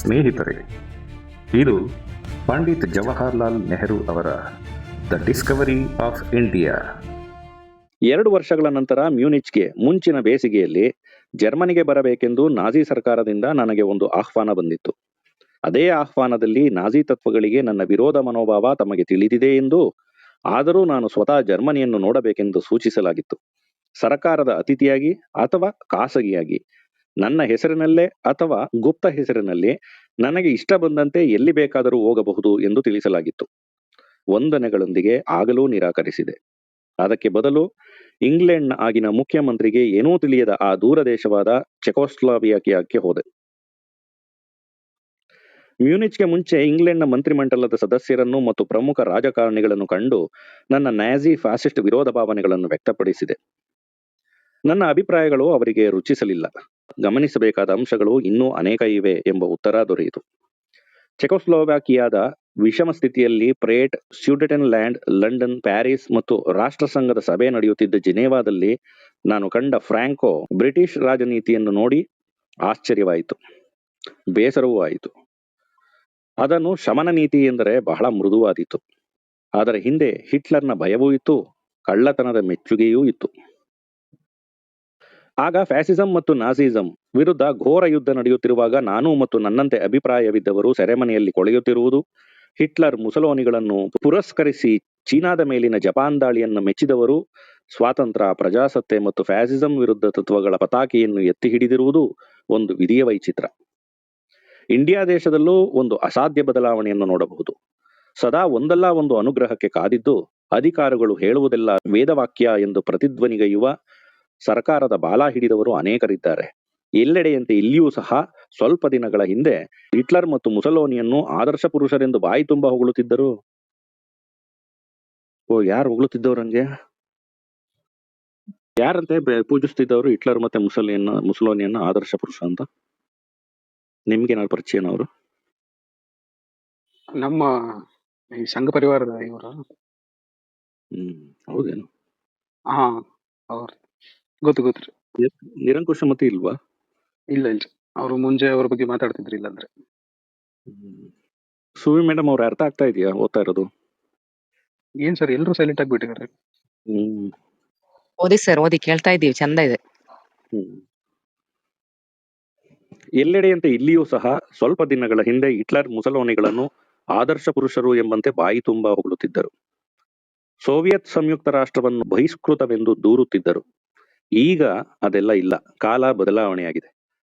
ಸ್ನೇಹಿತರೆ, ಇದು ಪಂಡಿತ್ ಜವಾಹರ್ಲಾಲ್ ನೆಹರು ಅವರ ದ ಡಿಸ್ಕವರಿ ಆಫ್ ಇಂಡಿಯಾ ಎರಡು ವರ್ಷಗಳ ನಂತರ ಮ್ಯೂನಿಚ್ಗೆ ಮುಂಚಿನ ಬೇಸಿಗೆಯಲ್ಲಿ ಜರ್ಮನಿಗೆ ಬರಬೇಕೆಂದು ನಾಜಿ ಸರ್ಕಾರದಿಂದ ನನಗೆ ಒಂದು ಆಹ್ವಾನ ಬಂದಿತ್ತು. ಅದೇ ಆಹ್ವಾನದಲ್ಲಿ ನಾಜಿ ತತ್ವಗಳಿಗೆ ನನ್ನ ವಿರೋಧ ಮನೋಭಾವ ತಮಗೆ ತಿಳಿದಿದೆ ಎಂದು ಆದರೂ ನಾನು ಸ್ವತಃ ಜರ್ಮನಿಯನ್ನು ನೋಡಬೇಕೆಂದು ಸೂಚಿಸಲಾಗಿತ್ತು. ಸರ್ಕಾರದ ಅತಿಥಿಯಾಗಿ ಅಥವಾ ಖಾಸಗಿಯಾಗಿ ನನ್ನ ಹೆಸರಿನಲ್ಲೇ ಅಥವಾ ಗುಪ್ತ ಹೆಸರಿನಲ್ಲಿ ನನಗೆ ಇಷ್ಟ ಬಂದಂತೆ ಎಲ್ಲಿ ಬೇಕಾದರೂ ಹೋಗಬಹುದು ಎಂದು ತಿಳಿಸಲಾಗಿತ್ತು. ವಂದನೆಗಳೊಂದಿಗೆ ಆಗಲೂ ನಿರಾಕರಿಸಿದೆ. ಅದಕ್ಕೆ ಬದಲು ಇಂಗ್ಲೆಂಡ್ನ ಆಗಿನ ಮುಖ್ಯಮಂತ್ರಿಗೆ ಏನೂ ತಿಳಿಯದ ಆ ದೂರ ದೇಶವಾದ ಚೆಕೋಸ್ಲಾವಿಯಾಕಿಯಾಕ್ಕೆ ಹೋದೆ. ಮ್ಯೂನಿಚ್ಗೆ ಮುಂಚೆ ಇಂಗ್ಲೆಂಡ್ನ ಮಂತ್ರಿಮಂಡಲದ ಸದಸ್ಯರನ್ನು ಮತ್ತು ಪ್ರಮುಖ ರಾಜಕಾರಣಿಗಳನ್ನು ಕಂಡು ನನ್ನ ನ್ಯಾಜಿ ಫ್ಯಾಸಿಸ್ಟ್ ವಿರೋಧ ಭಾವನೆಗಳನ್ನು ವ್ಯಕ್ತಪಡಿಸಿದೆ. ನನ್ನ ಅಭಿಪ್ರಾಯಗಳು ಅವರಿಗೆ ರುಚಿಸಲಿಲ್ಲ. ಗಮನಿಸಬೇಕಾದ ಅಂಶಗಳು ಇನ್ನೂ ಅನೇಕ ಇವೆ ಎಂಬ ಉತ್ತರ ದೊರೆಯಿತು. ಚೆಕೋಸ್ಲೋವಾಕಿಯಾದ ವಿಷಮ ಸ್ಥಿತಿಯಲ್ಲಿ ಪ್ರೇಟ್ ಸ್ಯೂಡೆಟನ್ ಲ್ಯಾಂಡ್ ಲಂಡನ್, ಪ್ಯಾರಿಸ್ ಮತ್ತು ರಾಷ್ಟ್ರಸಂಘದ ಸಭೆ ನಡೆಯುತ್ತಿದ್ದ ಜಿನೇವಾದಲ್ಲಿ ನಾನು ಕಂಡ ಫ್ರಾಂಕೋ ಬ್ರಿಟಿಷ್ ರಾಜನೀತಿಯನ್ನು ನೋಡಿ ಆಶ್ಚರ್ಯವಾಯಿತು. ಬೇಸರವೂ ಆಯಿತು. ಅದನ್ನು ಶಮನ ನೀತಿ ಎಂದರೆ ಬಹಳ ಮೃದುವಾದೀತು. ಅದರ ಹಿಂದೆ ಹಿಟ್ಲರ್ನ ಭಯವೂ ಇತ್ತು, ಕಳ್ಳತನದ ಮೆಚ್ಚುಗೆಯೂ ಇತ್ತು. ಆಗ ಫ್ಯಾಸಿಸಂ ಮತ್ತು ನಾಸಿಸಂ ವಿರುದ್ಧ ಘೋರ ಯುದ್ಧ ನಡೆಯುತ್ತಿರುವಾಗ ನಾನು ಮತ್ತು ನನ್ನಂತೆ ಅಭಿಪ್ರಾಯವಿದ್ದವರು ಸೆರೆಮನೆಯಲ್ಲಿ ಕೊಳೆಯುತ್ತಿರುವುದು. ಹಿಟ್ಲರ್ ಮುಸಲೋನಿಗಳನ್ನು ಪುರಸ್ಕರಿಸಿ ಚೀನಾದ ಮೇಲಿನ ಜಪಾನ್ ದಾಳಿಯನ್ನು ಮೆಚ್ಚಿದವರು. ಸ್ವಾತಂತ್ರ್ಯ, ಪ್ರಜಾಸತ್ತೆ ಮತ್ತು ಫ್ಯಾಸಿಸಂ ವಿರುದ್ಧ ತತ್ವಗಳ ಪತಾಕೆಯನ್ನು ಎತ್ತಿ ಹಿಡಿದಿರುವುದು ಒಂದು ವಿಧಿಯ ವೈಚಿತ್ರ. ಇಂಡಿಯಾ ದೇಶದಲ್ಲೂ ಒಂದು ಅಸಾಧ್ಯ ಬದಲಾವಣೆಯನ್ನು ನೋಡಬಹುದು. ಸದಾ ಒಂದಲ್ಲ ಒಂದು ಅನುಗ್ರಹಕ್ಕೆ ಕಾದಿದ್ದು, ಅಧಿಕಾರಗಳು ಹೇಳುವುದೆಲ್ಲ ವೇದವಾಕ್ಯ ಎಂದು ಪ್ರತಿಧ್ವನಿಗೈಯುವ ಸರ್ಕಾರದ ಬಾಲ ಹಿಡಿದವರು ಅನೇಕರಿದ್ದಾರೆ. ಎಲ್ಲೆಡೆಯಂತೆ ಇಲ್ಲಿಯೂ ಸಹ ಸ್ವಲ್ಪ ದಿನಗಳ ಹಿಂದೆ ಹಿಟ್ಲರ್ ಮತ್ತು ಮುಸಲೋನಿಯನ್ನು ಆದರ್ಶ ಪುರುಷರೆಂದು ಬಾಯಿ ತುಂಬ ಹೊಗಳುತ್ತಿದ್ದರು. ಓ ಯಾರು ಹೊಗಳುತ್ತಿದ್ದವ್ರು ಹಂಗೆ ಯಾರಂತೆ ಪೂಜಿಸ್ತಿದ್ದವರು ಹಿಟ್ಲರ್ ಮತ್ತೆ ಮುಸಲಿಯನ್ನ ಮುಸಲೋನಿಯನ್ನ ಆದರ್ಶ ಪುರುಷ ಅಂತ? ನಿಮ್ಗೇನಾದ್ರು ಪರಿಚಯನ ಅವರು? ನಮ್ಮ ಈ ಸಂಘ ಪರಿವಾರದ ಇವರು. ಹ್ಮ್ ಹೌದೇನು? ಹಾ ಅವ್ರು. ಗೊತ್ತು ಗೊತ್ತು ನಿರಂಕುಶ ಮತ್ತೆ ಇಲ್ವಾ? ಇಲ್ಲ ಇಲ್ರಿ ಅವರು ಮುಂಜೆ ಅವ್ರ ಬಗ್ಗೆ ಮಾತಾಡ್ತಿದ್ರಿ ಇಲ್ಲಾಂದ್ರೆ ಸುವಿ ಮೇಡಮ್ ಅವ್ರ ಅರ್ಥ ಆಗ್ತಾ ಇದೆಯಾ ಓದ್ತಾ ಇರೋದು? ಏನ್ ಸರ್ ಎಲ್ಲರೂ ಸೈಲೆಂಟ್ ಆಗ್ಬಿಟ್ಟಿದ್ದಾರೆ ಹ್ಮ್. ಓದಿ ಸರ್ ಓದಿ ಕೇಳ್ತಾ ಇದ್ದೀವಿ ಚಂದ ಇದೆ. ಹ್ಮ್. ಎಲ್ಲೆಡೆಯಂತೆ ಇಲ್ಲಿಯೂ ಸಹ ಸ್ವಲ್ಪ ದಿನಗಳ ಹಿಂದೆ ಹಿಟ್ಲರ್ ಮುಸಲೋನಿಗಳನ್ನು ಆದರ್ಶ ಪುರುಷರು ಎಂಬಂತೆ ಬಾಯಿ ತುಂಬಾ ಹೊಗಳುತ್ತಿದ್ದರು. ಸೋವಿಯತ್ ಸಂಯುಕ್ತ ರಾಷ್ಟ್ರವನ್ನು ಬಹಿಷ್ಕೃತವೆಂದು ದೂರುತ್ತಿದ್ದರು. ಈಗ ಅದೆಲ್ಲ ಇಲ್ಲ. ಕಾಲ ಬದಲಾವಣೆಯಾಗಿದೆ.